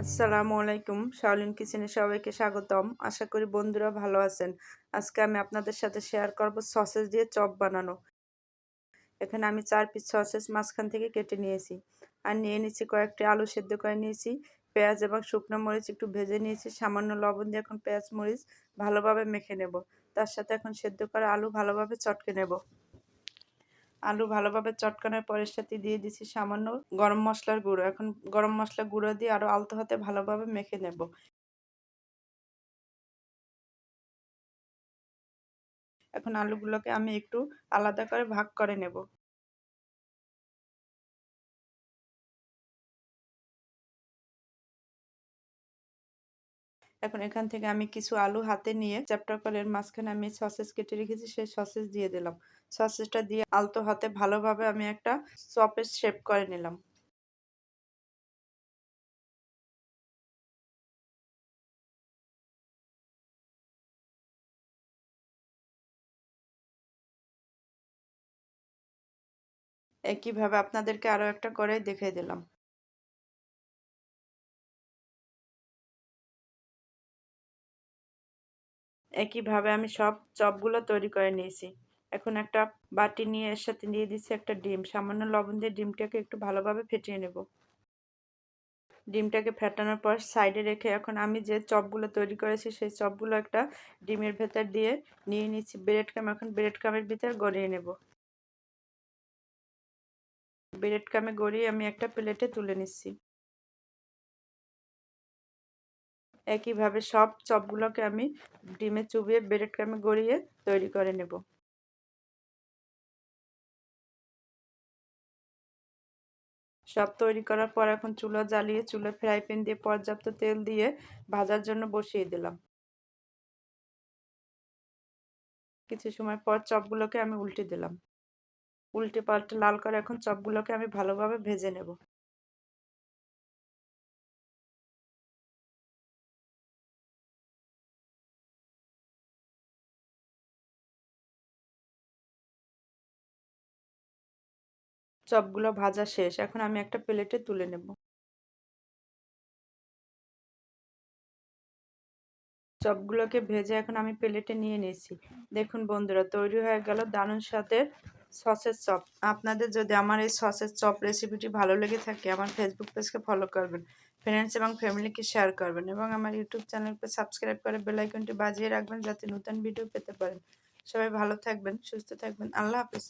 আসসালামু আলাইকুম। শাওলিন কিচেনে সবাইকে স্বাগতম। আশা করি বন্ধুরা ভালো আছেন। আজকে আমি আপনাদের সাথে শেয়ার করব সসেস দিয়ে চপ বানানো। এখানে আমি চার পিস সসেস মাঝখান থেকে কেটে নিয়েছি। আর নিয়ে নিয়েছি কয়েকটি আলু সেদ্ধ করে নিয়েছি। পেঁয়াজ এবং শুকনো মরিচ একটু ভেজে নিয়েছি। সামান্য লবণ দিয়ে এখন পেঁয়াজ মরিচ ভালোভাবে মেখে নেব। তার সাথে এখন সেদ্ধ করা আলু ভালোভাবে চটকে নেব। আলু ভালোভাবে চটকানোর পরের সাথে দিয়ে দিছি সামান্য গরম মশলার গুঁড়ো। এখন গরম মশলা গুঁড়ো দিয়ে আরও আলতো হাতে ভালোভাবে মেখে নেব। এখন আলুগুলোকে আমি একটু আলাদা করে ভাগ করে নেব। এখন এখান থেকে আমি কিছু আলু হাতে নিয়ে চ্যাপ্টার কলের মাঝখানে আমি সসেস কেটে রেখেছি, সেই সসেস দিয়ে দিলাম। সসেসটা দিয়ে আলতো হাতে ভালোভাবে আমি একটা চপের শেপ করে নিলাম। একইভাবে আপনাদেরকে আরও একটা করে দেখিয়ে দিলাম। একইভাবে আমি সব চপগুলো তৈরি করে নিয়েছি। এখন একটা বাটি নিয়ে এর সাথে দিয়ে দিচ্ছি একটা ডিম। সামান্য লবণ দিয়ে ডিমটাকে একটু ভালোভাবে ফেটিয়ে নেব। ডিমটাকে ফেটানোর পর সাইডে রেখে এখন আমি যে চপগুলো তৈরি করেছি, সেই চপগুলো একটা ডিমের ভেতর দিয়ে নিয়ে নিচ্ছি। ব্রেড কাম এখন ব্রেড কামের ভিতর গড়িয়ে নেব। ব্রেড কামে গড়িয়ে আমি একটা প্লেটে তুলে নিচ্ছি। একইভাবে সব চপগুলোকে আমি ডিমে চুবিয়ে ব্রেড কামে গড়িয়ে তৈরি করে নেব। সব তৈরি করার পর এখন চুলা জ্বালিয়ে, চুলা ফ্রাই প্যান দিয়ে পর্যাপ্ত তেল দিয়ে ভাজার জন্য বসিয়ে দিলাম। কিছু সময় পর চপগুলোকে আমি উল্টে দিলাম। উল্টে পাল্টে লাল করে এখন চপগুলোকে আমি ভালোভাবে ভেজে নেব। চপগুলো ভাজা শেষ। এখন আমি একটা প্লেটে তুলে নেব। চপগুলোকে ভেজে এখন আমি প্লেটে নিয়ে নিয়েছি। দেখুন বন্ধুরা, তৈরি হয়ে গেল দারুণ স্বাদের সসের চপ। আপনাদের যদি আমার এই সসের চপ রেসিপিটি ভালো লেগে থাকে, আমার ফেসবুক পেজকে ফলো করবেন। ফ্রেন্ডস এবং ফ্যামিলিকে শেয়ার করবেন এবং আমার ইউটিউব চ্যানেলকে সাবস্ক্রাইব করে বেলাইকনটি বাজিয়ে রাখবেন যাতে নতুন ভিডিও পেতে পারেন। সবাই ভালো থাকবেন, সুস্থ থাকবেন। আল্লাহ হাফিজ।